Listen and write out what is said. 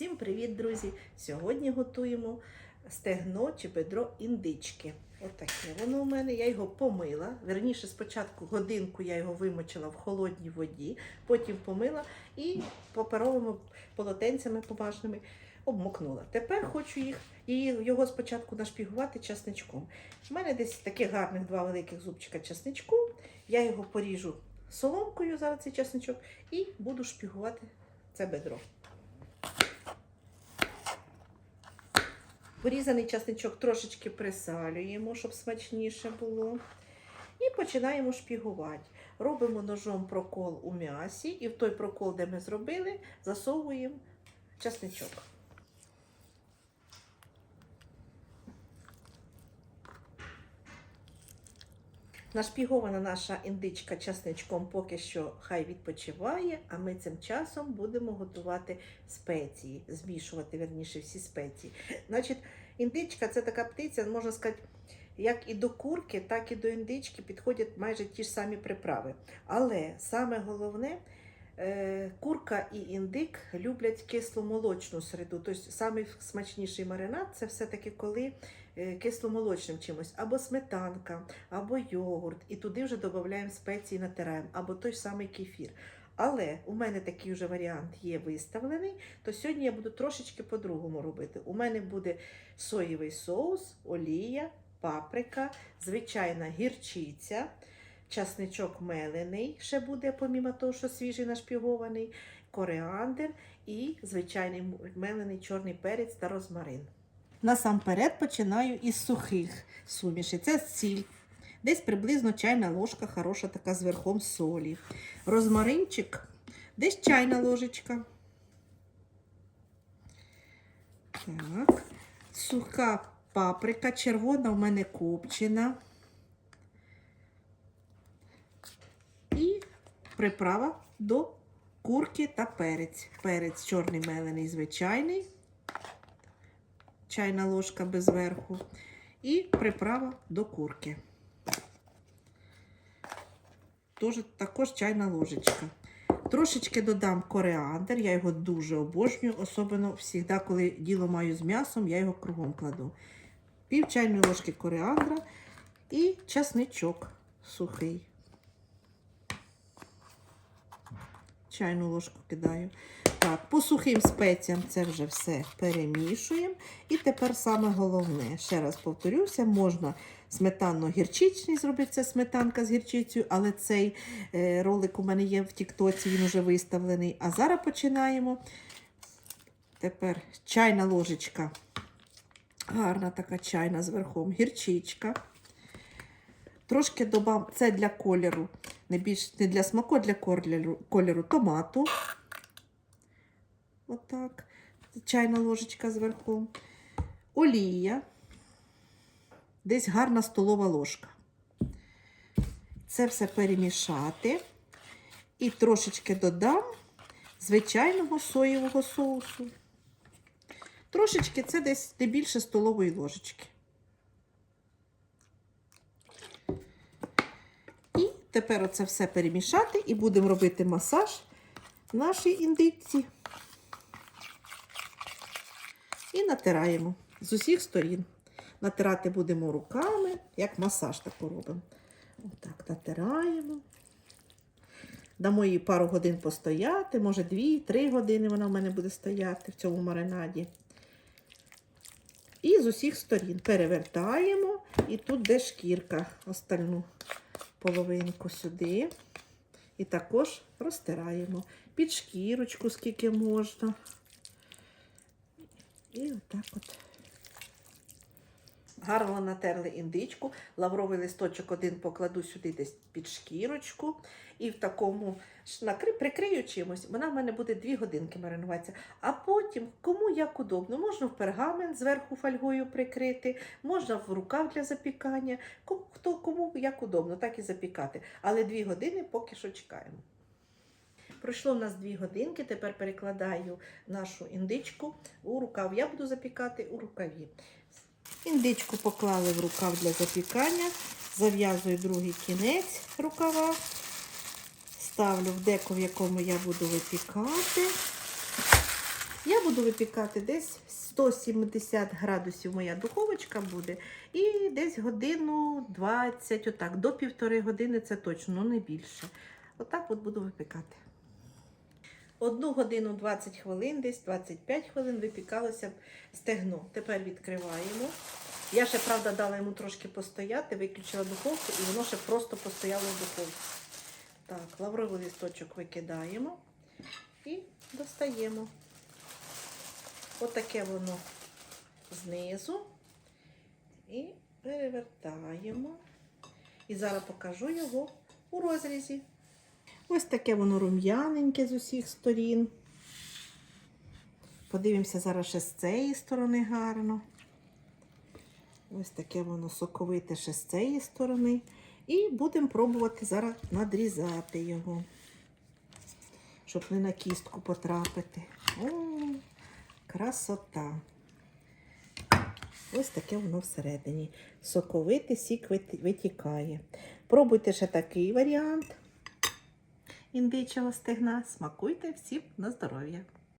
Всім привіт, друзі! Сьогодні готуємо стегно чи бедро індички. Отаке воно у мене. Я його помила. Верніше, спочатку годинку я його вимочила в холодній воді, потім помила і паперовими полотенцями помажними обмокнула. Тепер хочу їх, його спочатку нашпігувати часничком. У мене десь таких гарних два великих зубчика часничку. Я його поріжу соломкою зараз цей часничок і буду шпігувати це бедро. Порізаний часничок трошечки присалюємо, щоб смачніше було. І починаємо шпігувати. Робимо ножом прокол у м'ясі, і в той прокол, де ми зробили, засовуємо часничок. Нашпігована наша індичка часничком поки що хай відпочиває, а ми цим часом будемо готувати спеції, змішувати верніше всі спеції. Значить, індичка це така птиця, можна сказати, як і до курки, так і до індички підходять майже ті ж самі приправи. Але саме головне, е, курка і індик люблять кисломолочну середу. Тобто самий смачніший маринад це все-таки коли кисломолочним чимось, або сметанка, або йогурт. І туди вже додаємо спеції, натираємо, або той самий кефір. Але у мене такий вже варіант є виставлений, то сьогодні я буду трошечки по-другому робити. У мене буде соєвий соус, олія, паприка, звичайна гірчиця, часничок мелений, ще буде, помімо того, що свіжий нашпігований, коріандр і звичайний мелений чорний перець та розмарин. Насамперед починаю із сухих сумішей. Це сіль. Десь приблизно чайна ложка, хороша така з верхом солі. Розмаринчик, десь чайна ложечка. Так. Суха паприка, червона у мене копчена. І приправа до курки та перець. Перець чорний мелений, звичайний, чайна ложка без верху. І приправа до курки. Тож, також чайна ложечка. Трошечки додам коріандр, я його дуже обожнюю, особливо завжди, коли діло маю з м'ясом, я його кругом кладу. Пів чайної ложки коріандра і часничок сухий. Чайну ложку кидаю. Так, по сухим спеціям це вже все перемішуємо. І тепер саме головне, ще раз повторюся, можна сметанно-гірчичний зробити, це сметанка з гірчицею, але цей е, ролик у мене є в Тіктоці, він вже виставлений. А зараз починаємо. Тепер чайна ложечка. Гарна така чайна з верхом, гірчичка. Трошки добав, це для кольору, не більш не для смаку, а для кольору, кольору томату. Отак. Чайна ложечка з верхом. Олія. Десь гарна столова ложка. Це все перемішати. І трошечки додам звичайного соєвого соусу. Трошечки це десь не більше столової ложечки. І тепер оце все перемішати і будемо робити масаж нашій індикції. І натираємо з усіх сторін. Натирати будемо руками, як масаж таку робимо. Отак натираємо. Дамо їй пару годин постояти, може 2-3 години вона в мене буде стояти в цьому маринаді. І з усіх сторін перевертаємо, і тут де шкірка, остальну половинку сюди. І також розтираємо під шкірочку, скільки можна. І отак от. Гарно натерли індичку, лавровий листочок один покладу сюди десь під шкірочку. І в такому накри... прикрию чимось, вона в мене буде 2 годинки маринуватися. А потім, кому як удобно, можна в пергамент зверху фольгою прикрити, можна в рукав для запікання. Хто, кому як удобно, так і запікати. Але 2 години поки що чекаємо. Пройшло в нас 2 годинки, тепер перекладаю нашу індичку у рукав. Я буду запікати у рукаві. Індичку поклали в рукав для запікання, зав'язую другий кінець рукава, ставлю в деко, в якому я буду випікати. Я буду випікати десь 170 градусів моя духовочка буде. І десь годину 20, отак, до півтори години це точно, ну не більше. Отак от буду випікати. Одну годину 20 хвилин, десь 25 хвилин випікалося стегно. Тепер відкриваємо. Я ще, правда, дала йому трошки постояти, виключила духовку і воно ще просто постояло в духовці. Так, лавровий листочок викидаємо і достаємо. Отаке воно знизу. І перевертаємо. І зараз покажу його у розрізі. Ось таке воно рум'яненьке з усіх сторін. Подивимося зараз ще з цієї сторони гарно. Ось таке воно соковите ще з цієї сторони. І будемо пробувати зараз надрізати його, щоб не на кістку потрапити. О, красота. Ось таке воно всередині. Соковите сік витікає. Пробуйте ще такий варіант індичого стегна. Смакуйте всім на здоров'я.